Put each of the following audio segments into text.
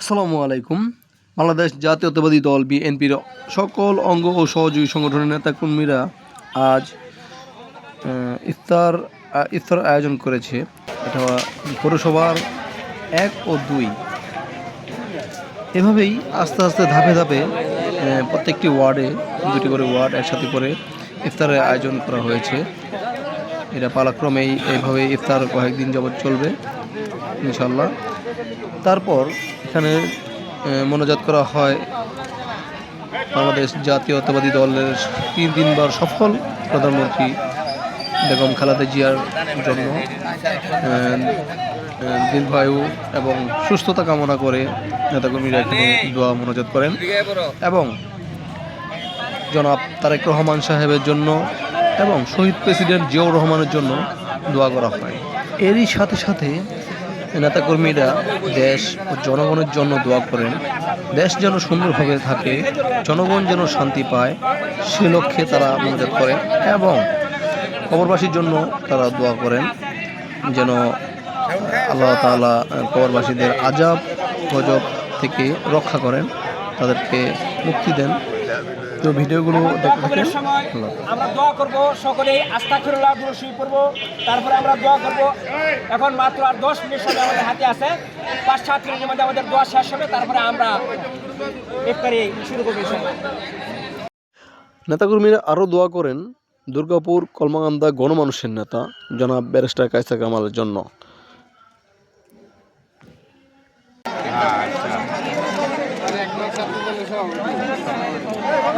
আসসালামু আলাইকুম। বাংলাদেশ জাতীয়তাবাদী দল বিএনপির সকল অঙ্গ ও সহযোগী সংগঠনের নেতাকর্মীরা আজ ইফতার ইফতার আয়োজন করেছে। এটা পৌরসভার এক ও দুই। এভাবেই আস্তে আস্তে ধাপে ধাপে প্রত্যেকটি ওয়ার্ডে দুটি করে ওয়ার্ড একসাথে করে ইফতারের আয়োজন করা হয়েছে। এটা পালাক্রমেই এইভাবে ইফতার কয়েকদিন যাবৎ চলবে ইনশাল্লাহ তারপর এখানে মনোজাত করা হয়। বাংলাদেশ জাতীয়তাবাদী দলের তিন দিনবার সফল প্রধানমন্ত্রী বেগম খালেদা জিয়ার জন্য দীর্ঘায়ু এবং সুস্থতা কামনা করে নেতাকর্মীরা এখানে দোয়া মনোজাত করেন। এবং জনাব তারেক রহমান সাহেবের জন্য এবং শহীদ প্রেসিডেন্ট জিয়াউর রহমানের জন্য দোয়া করা হয়। এরই সাথে সাথে নেতাকর্মীরা দেশ ও জনগণের জন্য দোয়া করেন। দেশ যেন সুন্দরভাবে থাকে, জনগণ যেন শান্তি পায় সে লক্ষ্যে তারা মনোজাত করেন এবং কবরবাসীর জন্য তারা দোয়া করেন যেন আল্লাহ তাআলা কবরবাসীদের আজাব, গজব থেকে রক্ষা করেন, তাদেরকে মুক্তি দেন। তো ভিডিওগুলো সময় আমরা দোয়া করব সকলেই আস্থা ফিরুল্লাহ দুরুশি পড়ব তারপরে আমরা দোয়া করব এখন মাত্র আর দশ মিনিট সময় আমাদের হাতে আছে পাঁচ সাত মিনিটের মধ্যে আমাদের দোয়া শেষ হবে তারপরে আমরা ইফতারি শুরু করব। নেতাকর্মীরা আরও দোয়া করেন দুর্গাপুর কলমাকান্দা গণমানুষের নেতা জনাব ব্যারিস্টার কায়সা কামালের জন্য।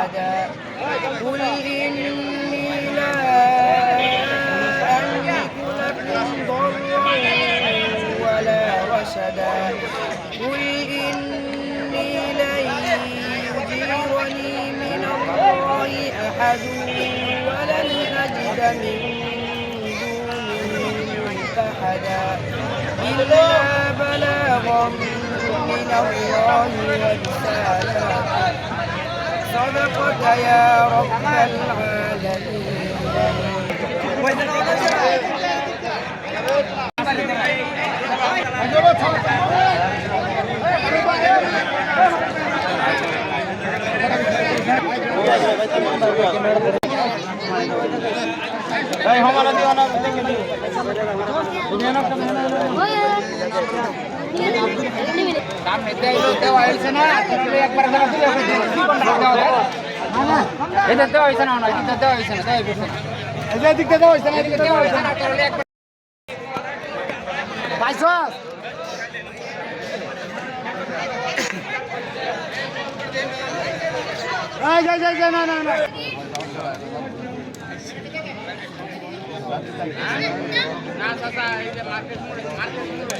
أحدا قل إني لا أملك لكم ضرا ولا رشدا. قل إني لن يجيرني من الله أحد ولن أجد من دونه ملتحدا إلا بلاغا من الله ورسالاته صدقت يا رب العالمين এটা দেওয়া হয়েছে না এটা দেওয়া হয়েছে না দেওয়া হয়েছে না এদিকে দেওয়া হয়েছে না পাইছ Ay, ay, ay, ay, no, no, no. না চাচা এই যে মার্কেট মোড়ে মার্কেট মোড়ে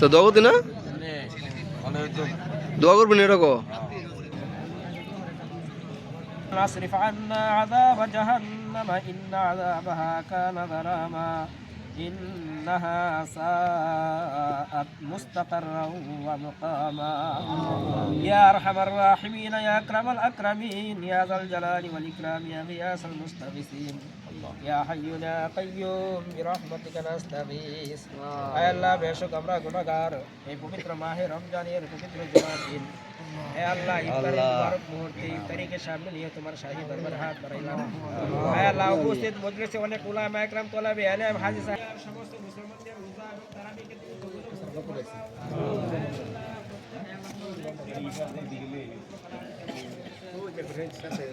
তো দগতি না দোয়া করবেন এরকম اصرف عنا عذاب جهنم إن عذابها كان غراما إنها ساءت مستقرا ومقاما يا أرحم الراحمين يا أكرم الأكرمين يا ذا الجلال والإكرام يا غياث المستغيثين يا حي يا قيوم برحمتك نستغيث আয় আল্লাহ বেশক আমরা গুনাহগার এই পবিত্র মাহে রমজানের পবিত্র জুমার দিন হে আল্লাহ ইফতারের মুবারক মুহূর্তে ইফতারিকে সামনে নিয়ে তোমার শাহী দরবার হাত বাড়াইলাম হে আল্লাহ উপস্থিত মজলিসে অনেক উলামা একরাম তোলাবে আলেম হাজী সাহেব সমস্ত মুসলমানদের রোজা এবং তারাবিকে তুমি কবুল করো।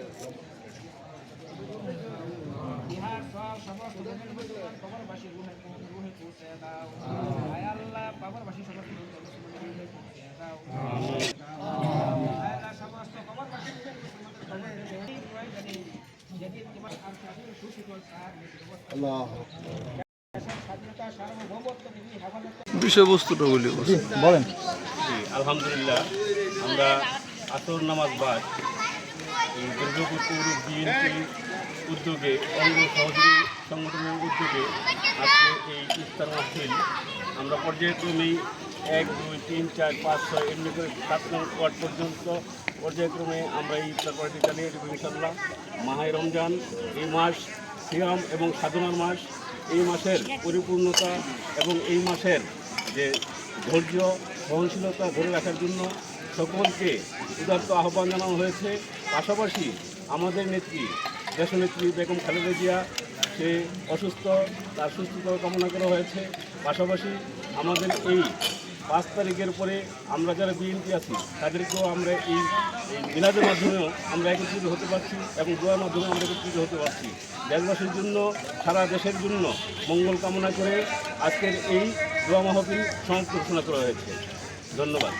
ইহার বিষয়বস্তুটা বলি বলেন। আলহামদুলিল্লাহ আমরা আসর নামাজ বাদ দুর্গাপুর বিএনপি উদ্যোগে অঙ্গ সহযোগী সংগঠনের উদ্যোগে আজকে এই ইফতার মাহফিল। আমরা পর্যায়ক্রমেই এক দুই তিন চার পাঁচ ছয় এমনি করে সাত নং ওয়ার্ড পর্যন্ত পর্যায়ক্রমে আমরা এই ইফতার পার্টি চালিয়ে দেবো ইনশাল্লাহ মাহায় রমজান এই মাস সিয়াম এবং সাধনার মাস এই মাসের পরিপূর্ণতা এবং এই মাসের যে ধৈর্য, সহনশীলতা ধরে রাখার জন্য সকলকে উদার্ত আহ্বান জানানো হয়েছে। পাশাপাশি আমাদের নেত্রী, দেশনেত্রী বেগম খালেদা জিয়া, সে অসুস্থ, তার সুস্থতা কামনা করা হয়েছে। পাশাপাশি আমাদের এই পাঁচ তারিখের পরে আমরা যারা বিএনপি আছি, তাদেরকেও আমরা এই মিলাদের মাধ্যমেও আমরা একত্রিত হতে পারছি এবং দোয়ার মাধ্যমে আমরা একত্রিত হতে পারছি। দেশবাসীর জন্য, সারা দেশের জন্য মঙ্গল কামনা করে আজকের এই দোয়া মাহফিল সমাপ্ত ঘোষণা করা হয়েছে। ধন্যবাদ।